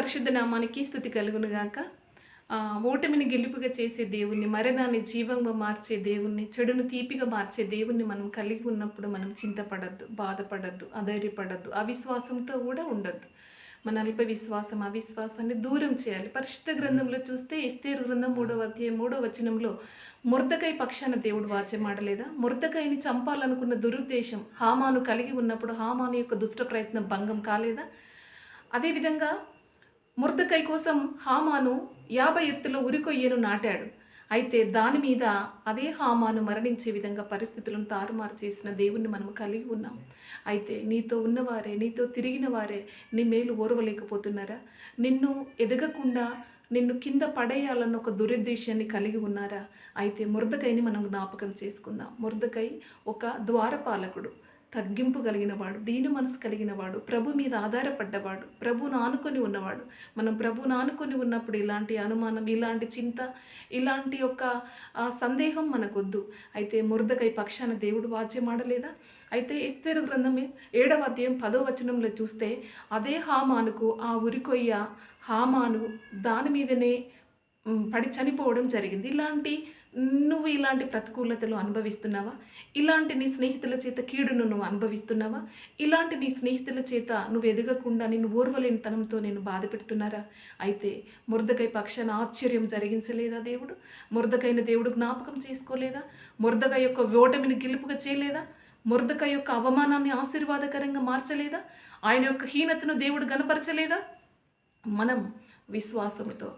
పరిశుద్ధ నామానికి స్థుతి కలుగునుగాక ఓటమిని గెలుపుగా చేసే దేవుణ్ణి మరణాన్ని జీవంగా మార్చే దేవుణ్ణి చెడును తీపిగా మార్చే దేవుణ్ణి మనం కలిగి ఉన్నప్పుడు మనం చింతపడద్దు బాధపడద్దు అధైర్యపడద్దు అవిశ్వాసంతో కూడా ఉండద్దు. మన అల్ప విశ్వాసం అవిశ్వాసాన్ని దూరం చేయాలి. పరిశుద్ధ గ్రంథంలో చూస్తే ఎస్తేరు గ్రంథం మూడవ అధ్యాయం మూడవ వచనంలో మురదకై పక్షాన దేవుడు వాచమాడలేదా మురదకైని చంపాలనుకున్న దురుద్దేశం హామాను కలిగి ఉన్నప్పుడు హామాను యొక్క దుష్ట ప్రయత్నం భంగం కాలేదా? అదేవిధంగా ముర్దకై కోసం హామాను యాభై ఎత్తులో ఉరికొయ్యను నాటాడు. అయితే దాని మీద అదే హామాను మరణించే విధంగా పరిస్థితులను తారుమారు చేసిన దేవుణ్ణి మనం కలిగి ఉన్నాం. అయితే నీతో ఉన్నవారే నీతో తిరిగిన వారే నీ మేలు ఓర్వలేకపోతున్నారా? నిన్ను ఎదగకుండా నిన్ను కింద పడేయాలన్న ఒక దురుద్దేశాన్ని కలిగి ఉన్నారా? అయితే మురదకైని మనం జ్ఞాపకం చేసుకుందాం. మురదకై ఒక ద్వారపాలకుడు. తగ్గింపు కలిగినవాడు దీని మనసు కలిగినవాడు ప్రభు మీద ఆధారపడ్డవాడు ప్రభును ఆనుకొని ఉన్నవాడు. మనం ప్రభును ఆనుకొని ఉన్నప్పుడు ఇలాంటి అనుమానం ఇలాంటి చింత ఇలాంటి యొక్క సందేహం మనకొద్దు. అయితే మురదకై పక్షాన దేవుడు వాద్యమాడలేదా? అయితే ఇస్తేరు గ్రంథమే ఏడవ అధ్యాయం పదో వచనంలో చూస్తే అదే హామానుకు ఆ ఉరికొయ్య హామాను దాని మీదనే పడి చనిపోవడం జరిగింది. ఇలాంటి నువ్వు ఇలాంటి ప్రతికూలతలు అనుభవిస్తున్నావా? ఇలాంటి నీ స్నేహితుల చేత కీడును నువ్వు అనుభవిస్తున్నావా? ఇలాంటి నీ స్నేహితుల చేత నువ్వు ఎదగకుండా నేను ఓర్వలేనితనంతో నేను బాధ పెడుతున్నారా? అయితే మురదకై పక్షాన ఆశ్చర్యం జరిగించలేదా దేవుడు? మురదకైన దేవుడు జ్ఞాపకం చేసుకోలేదా? మురదక యొక్క ఓటమిని గెలుపుగా చేయలేదా? మురదక యొక్క అవమానాన్ని ఆశీర్వాదకరంగా మార్చలేదా? ఆయన యొక్క హీనతను దేవుడు గనపరచలేదా మనం విశ్వాసముతో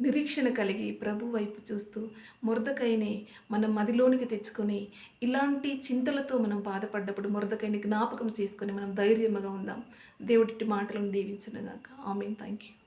నిరీక్షణ కలిగి ప్రభు వైపు చూస్తూ మురదకైని మనం మదిలోనికి తెచ్చుకొని ఇలాంటి చింతలతో మనం బాధపడ్డప్పుడు మురదకైని జ్ఞాపకం చేసుకొని మనం ధైర్యంగా ఉందాం. దేవుడి మాటలను దీవించనుగాక. ఆమె థ్యాంక్ యూ